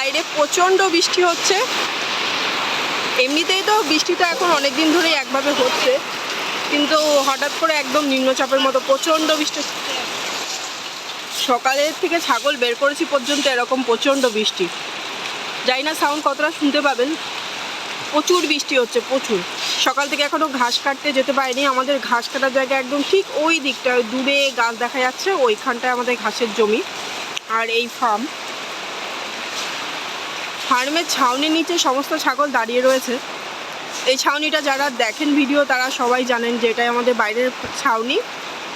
বাইরে প্রচণ্ড বৃষ্টি হচ্ছে। এমনিতেই তো বৃষ্টিটা এখন অনেক দিন ধরেই একভাবে হচ্ছে। কিন্তু হঠাৎ করে একদম নিম্নচাপের মতো প্রচণ্ড বৃষ্টি। সকালের থেকে ছাগল বের করেছি পর্যন্ত এরকম প্রচণ্ড বৃষ্টি। জানি না সাউন্ড কতটা শুনতে পাবেন। প্রচুর বৃষ্টি হচ্ছে, প্রচুর। সকাল থেকে এখনও ঘাস কাটতে যেতে পারিনি। আমাদের ঘাস কাটার জায়গা একদম ঠিক ওই দিকটা দূরে গাছ দেখা যাচ্ছে, ওইখানটায় আমাদের ঘাসের জমি। আর এই ফার্ম ফার্মের ছাউনির নিচে সমস্ত ছাগল দাঁড়িয়ে রয়েছে। এই ছাউনিটা যারা দেখেন ভিডিও, তারা সবাই জানেন যে এটাই আমাদের বাইরের ছাউনি।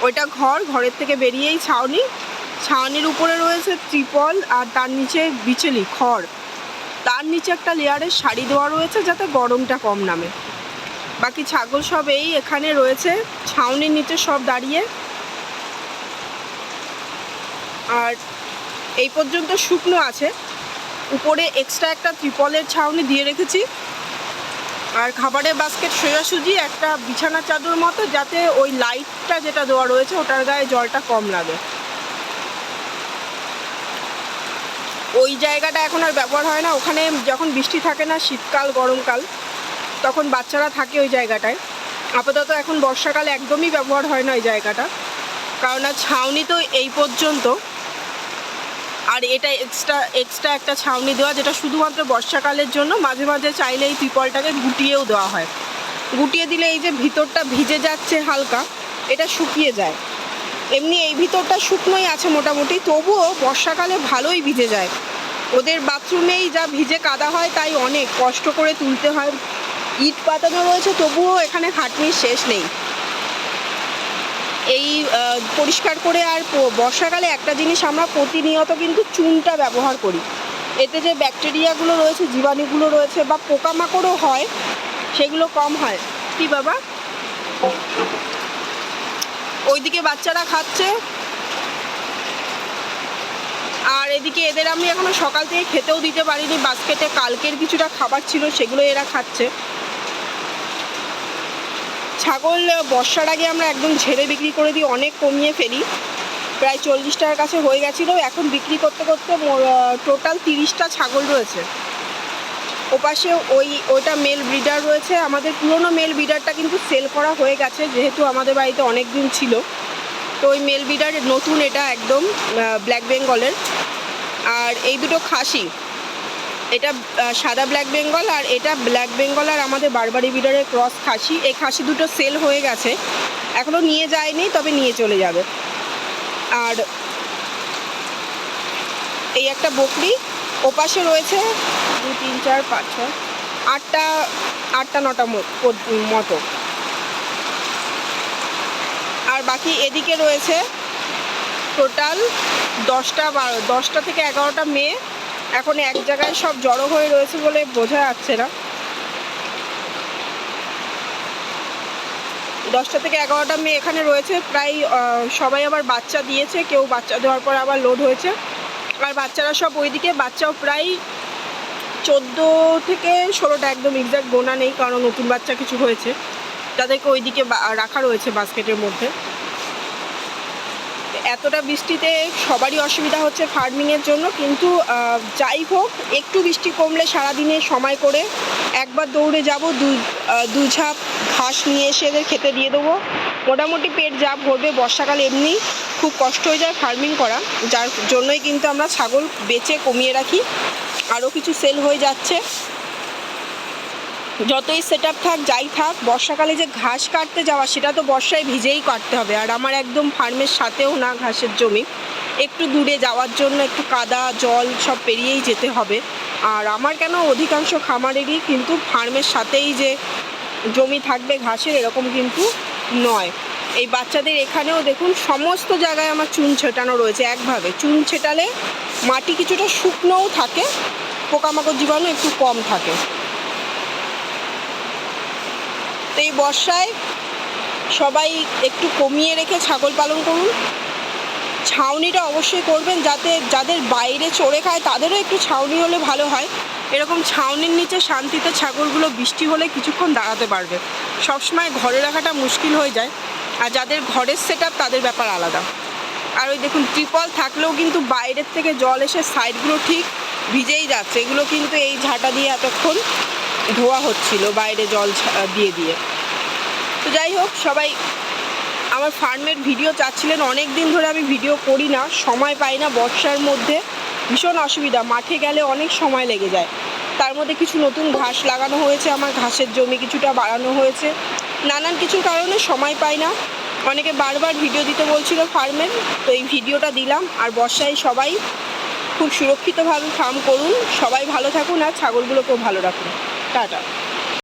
ওইটা ঘর, ঘরের থেকে বেরিয়েই ছাউনি। ছাউনির উপরে রয়েছে ত্রিপল আর তার নিচে বিচেলি, খড়। তার নিচে একটা লেয়ারের শাড়ি দেওয়া রয়েছে যাতে গরমটা কম নামে। বাকি ছাগল সব এই এখানে রয়েছে। ছাউনির নিচে সব দাঁড়িয়ে। আর এই পর্যন্ত শুকনো আছে। উপরে এক্সট্রা একটা ত্রিপলের ছাউনি দিয়ে রেখেছি। আর খাবারের বাস্কেট সোজাসুজি একটা বিছানা চাদর মতো, যাতে ওই লাইটটা যেটা দেওয়া রয়েছে, ওটার গায়ে জলটা কম লাগে। ওই জায়গাটা এখন আর ব্যবহার হয় না। ওখানে যখন বৃষ্টি থাকে না, শীতকাল, গরমকাল, তখন বাচ্চারা থাকে ওই জায়গাটায়। আপাতত এখন বর্ষাকালে একদমই ব্যবহার হয় না ওই জায়গাটা। কারণ ছাউনি তো এই পর্যন্ত। আর এটা এক্সট্রা এক্সট্রা একটা ছাউনি দেওয়া, যেটা শুধুমাত্র বর্ষাকালের জন্য মাঝে মাঝে চাইলে এই পিপলটাকে গুটিয়েও দেওয়া হয়। গুটিয়ে দিলে এই যে ভিতরটা ভিজে যাচ্ছে হালকা, এটা শুকিয়ে যায়। এমনি এই ভিতরটা শুকনোই আছে মোটামুটি, তবুও বর্ষাকালে ভালোই ভিজে যায়। ওদের বাথরুমেই যা ভিজে কাদা হয় তাই অনেক, কষ্ট করে তুলতে হয়। ইট পাতানো রয়েছে, তবুও এখানে খাটনির শেষ নেই। এই পরিষ্কার করে আর বর্ষাকালে একটা জিনিস আমরা প্রতিনিয়ত কিন্তু চুনটা ব্যবহার করি। এতে যে ব্যাকটেরিয়াগুলো রয়েছে, জীবাণুগুলো রয়েছে বা পোকামাকড়ও হয়, সেগুলো কম হয়। কি বাবা? ওইদিকে বাচ্চারা খাচ্ছে। আর এদিকে এদের আমি এখনও সকাল থেকে খেতেও দিতে পারিনি। বাস্কেটে কালকের কিছুটা খাবার ছিল, সেগুলো এরা খাচ্ছে। ছাগল বর্ষার আগে আমরা একদম ঝেড়ে বিক্রি করে দিই অনেক কমিয়ে ফেলি। প্রায় চল্লিশ টাকার কাছে হয়ে গেছিল। এখন বিক্রি করতে করতে টোটাল তিরিশটা ছাগল রয়েছে। ওপাশে ওই, ওইটা মেল ব্রিডার রয়েছে। আমাদের পুরনো মেল ব্রিডারটা কিন্তু সেল করা হয়ে গেছে, যেহেতু আমাদের বাড়িতে অনেক দিন ছিল। তো ওই মেল ব্রিডার নতুন এটা একদম ব্ল্যাক বেঙ্গলের আর এই দুটো খাসি এটা সাদা ব্ল্যাক বেঙ্গল আর এটা ব্ল্যাক বেঙ্গল আর আমাদের বারবারি বিডারের ক্রস খাসি। এই খাসি দুটো সেল হয়ে গেছে। এখনও নিয়ে যায়নি, তবে নিয়ে চলে যাবে। আর এই একটা বকরি, ওপাশে রয়েছে দুই তিন, চার, পাঁচ, ছয়, আটটা আটটা, নটা মতো। আর বাকি এদিকে রয়েছে টোটাল দশটা বারো দশটা থেকে এগারোটা মেয়ে। এখন এক জায়গায় সব জড়ো হয়ে রয়েছে বলে বোঝা যাচ্ছে না। দশটা থেকে এগারোটা মেয়ে এখানে রয়েছে, প্রায় সবাই আবার বাচ্চা দিয়েছে, কেউ বাচ্চা দেওয়ার পর আবার লোড হয়েছে। আর বাচ্চারা সব ওইদিকে, বাচ্চাও প্রায় চোদ্দ থেকে ষোলোটা একদম এক্সাক্ট গোনা নেই, কারণ নতুন বাচ্চা কিছু হয়েছে। তাদেরকে ওইদিকে রাখা রয়েছে বাস্কেটের মধ্যে। এতটা বৃষ্টিতে সবারই অসুবিধা হচ্ছে ফার্মিংয়ের জন্য, কিন্তু যাই হোক, একটু বৃষ্টি কমলে সারাদিনে সময় করে একবার দৌড়ে যাব, দু দু ঝাঁপ ঘাস নিয়ে এসে এদের খেতে দিয়ে দেবো। মোটামুটি পেট যা ভরবে, বর্ষাকালে এমনি খুব কষ্ট হয়ে যায় ফার্মিং করা, যার জন্যই কিন্তু আমরা ছাগল বেচে কমিয়ে রাখি। আরও কিছু সেল হয়ে যাচ্ছে। যতই সেট থাক, যাই থাক, বর্ষাকালে যে ঘাস কাটতে যাওয়া, সেটা তো বর্ষায় ভিজেই কাটতে হবে। আর আমার একদম ফার্মের সাথেও না ঘাসের জমি। একটু দূরে যাওয়ার জন্য একটু কাদা, জল সব পেরিয়েই যেতে হবে। আর আমার কেন অধিকাংশ খামারেরই কিন্তু ফার্মের সাথেই যে জমি থাকবে ঘাসের, এরকম কিন্তু নয়। এই বাচ্চাদের এখানেও দেখুন, সমস্ত জায়গায় আমার চুন ছেটানো রয়েছে একভাবে। চুন ছেটালে মাটি কিছুটা শুকনোও থাকে, পোকামাকড় জীবাণু একটু কম থাকে। তো এই বর্ষায় সবাই একটু কমিয়ে রেখে ছাগল পালন করুন। ছাউনিটা অবশ্যই করবেন যাতে যাদের বাইরে চড়ে খায় তাদেরও একটু ছাউনি হলে ভালো হয়। এরকম ছাউনির নিচে শান্তিতে ছাগলগুলো বৃষ্টি হলে কিছুক্ষণ দাঁড়াতে পারবে। সবসময় ঘরে রাখাটা মুশকিল হয়ে যায় আর যাদের ঘরের সেট তাদের ব্যাপার আলাদা। আর ওই দেখুন ত্রিপল থাকলেও কিন্তু বাইরের থেকে জল এসে সাইডগুলো ঠিক ভিজেই যাচ্ছে। এগুলো কিন্তু এই ঝাঁটা দিয়ে এতক্ষণ ধোয়া হচ্ছিল, বাইরে জল দিয়ে দিয়ে। তো যাই হোক, সবাই আমার ফার্মের ভিডিও চাচ্ছিলেন অনেক দিন ধরে আমি ভিডিও করি না, সময় পাই না বর্ষার মধ্যে। ভীষণ অসুবিধা, মাঠে গেলে অনেক সময় লেগে যায়। তার মধ্যে কিছু নতুন ঘাস লাগানো হয়েছে, আমার ঘাসের জমি কিছুটা বাড়ানো হয়েছে। নানান কিছু কারণে সময় পাই না। অনেকে বারবার ভিডিও দিতে বলছিল ফার্মের, তো এই ভিডিওটা দিলাম। আর বর্ষায় সবাই খুব সুরক্ষিতভাবে ফার্ম করুন। সবাই ভালো থাকুন আর ছাগলগুলোকেও ভালো রাখুন। টাটা